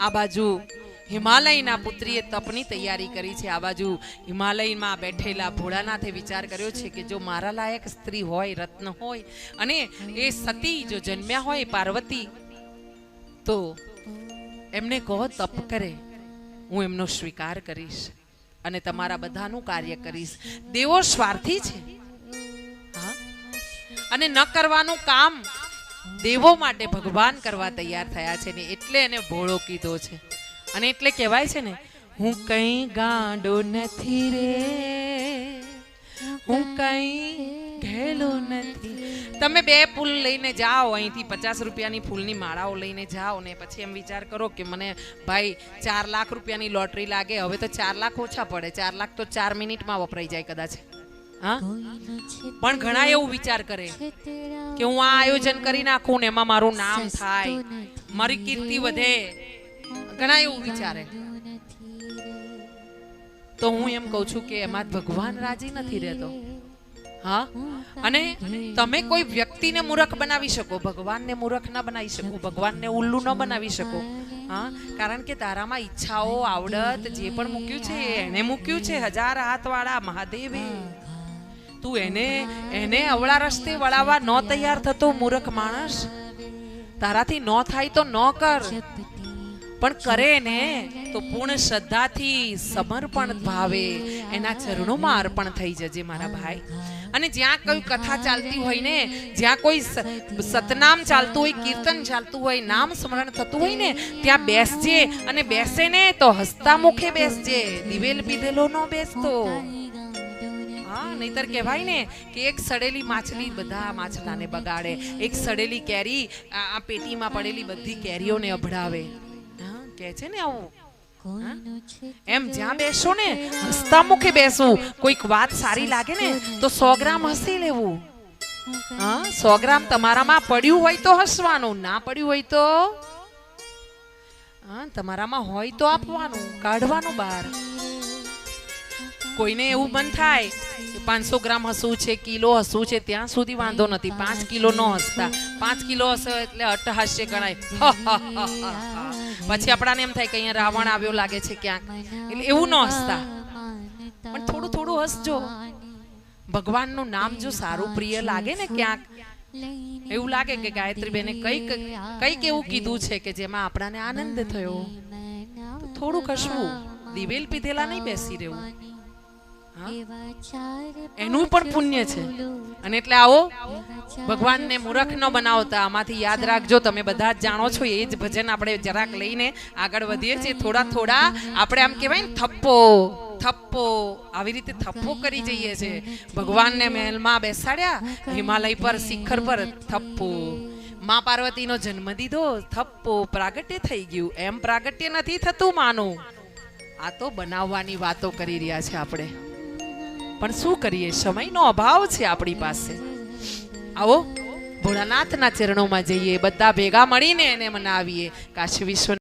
આ બાજુ હિમાલયના પુત્રીએ તપની તૈયારી કરી છે. આ બાજુ હિમાલયમાં બેઠેલા ભોળાનાથે વિચાર કર્યો છે કે જો મારા લાયક સ્ત્રી હોય, રત્ન હોય અને એ સતી જો જન્મ્યા હોય પાર્વતી, તો એમને કહો તપ કરે. હું એમનો સ્વીકાર કરીશ અને તમારા બધાનું કાર્ય કરીશ. દેવો સ્વાર્થી છે. અને ન કરવાનું કામ દેવો માટે ભગવાન કરવા તૈયાર થયા છે ને એટલે એને ભોળો કીધો છે. અને એટલે કહેવાય છે ને, હું કઈ ગાંડો નથી રે, હું કઈ ઘેલો નથી. તમે બે ફૂલ લઈને જાઓ, અહીંથી પચાસ રૂપિયાની ફૂલની માળાઓ લઈને જાઓ ને પછી એમ વિચાર કરો કે મને ભાઈ ચાર લાખ રૂપિયાની લોટરી લાગે, હવે તો ચાર લાખ ઓછા પડે, ચાર લાખ તો ચાર મિનિટમાં વપરાઈ જાય કદાચ. પણ ઘણા એવું વિચાર કરે કે હું આ આયોજન કરી નાખું ને એમાં મારું નામ થાય, મારી કીર્તિ વધે. ઘણા એવું વિચારે. તો હું એમ કહું છું કે એમાં ભગવાન રાજી નથી રહેતો. હા? અને તમે કોઈ વ્યક્તિને મૂર્ખ બનાવી શકો, ભગવાનને મૂર્ખ ના બનાવી શકો, ભગવાનને ઉલ્લુ ન બનાવી શકો. હા? કારણ કે તારામાં ઈચ્છાઓ, આવડત, જે પણ મૂક્યું છે, એને મૂક્યું છે, હજાર હાથવાળા મહાદેવે. તું એને એને અવળા રસ્તે વળાવવા ન તૈયાર થતો મૂર્ખ માણસ. તારાથી ન થાય તો ન કર. પણ કરે ને તો પૂર્ણ શ્રદ્ધાથી સમર્પણ ભાવે. એના ચરણોમાં અર્પણ થઈ જજે મારા ભાઈ. અને જ્યાં કોઈ કથા ચાલતી હોય ને, જ્યાં કોઈ સતનામ ચાલતું હોય, કીર્તન ચાલતું હોય, નામ સ્મરણ થતું હોય ને, ત્યાં બેસજે. અને બેસે ને તો હસતા મુખે બેસજે. દિવેલ પીધેલો ન બેસતો. હા નહીતર કહેવાય ને કે એક સડેલી માછલી બધા માછલાને બગાડે. એક સડેલી કેરી આ આ પેટીમાં પડેલી બધી કેરીઓને અભડાવે. હા કહે છે ને આવું. એમ જ્યાં બેસો ને હસતા મુખે બેસવું. કોઈક વાત સારી લાગે ને તો સો ગ્રામ હસી લેવું. હા સો ગ્રામ તમારામાં પડ્યું હોય તો હસવાનું ના પડ્યું હોય તો? હા તમારામાં હોય તો આપવાનું કાઢવાનું બહાર. કોઈને એવું મન થાય કે પાંચસો ગ્રામ હસવું છે કિલો હસવું છે ત્યાં સુધી વાંધો નથી. પાંચ કિલો નો હસતા. પાંચ કિલો હસે એટલે અટ્ટહાસ્ય ગણાય. પછી આપણાને એમ થાય કે અહીંયા રાવણ આવ્યો લાગે છે ક્યાંક. એટલે એવું ન હસતા. પણ થોડું થોડું હસજો. ભગવાનનું નામ જો સારું પ્રિય લાગે ને ક્યાંક એવું લાગે કે ગાયત્રી બેને કંઈક કંઈક એવું કીધું છે કે જેમાં આપણાને આનંદ થયો. થોડું થોડુંક હસવું. દિવેલ પીધેલા નહીં બેસી રહેવું? એનું પણ પુણ્ય છે. અને એટલે આવો ભગવાનને મૂરખ ન બનાવતા આમાંથી યાદ રાખજો તમે બધા જ જાણો છો એ જ ભજન આપણે જરાક લઈને આગળ વધીએ છીએ. થોડા થોડા આપણે આમ કહેવાય ને થપ્પો થપ્પો આવી રીતે થપ્પો કરી જઈએ છે. ભગવાનને મહેલમાં બેસાડ્યા હિમાલય પર શિખર પર થપ્પો. માં પાર્વતીનો જન્મ દીધો થપ્પો પ્રાગટ્ય થઈ ગયું. એમ પ્રાગટ્ય નથી થતું માનું. આ તો બનાવવાની વાતો કરી રહ્યા છે આપણે. પણ શું કરીએ? સમયનો અભાવ છે આપણી પાસે. આવો, ભોળાનાથના ચરણોમાં જઈએ, બધા ભેગા મળીને એને મનાવીએ. કાશી વિશ્વ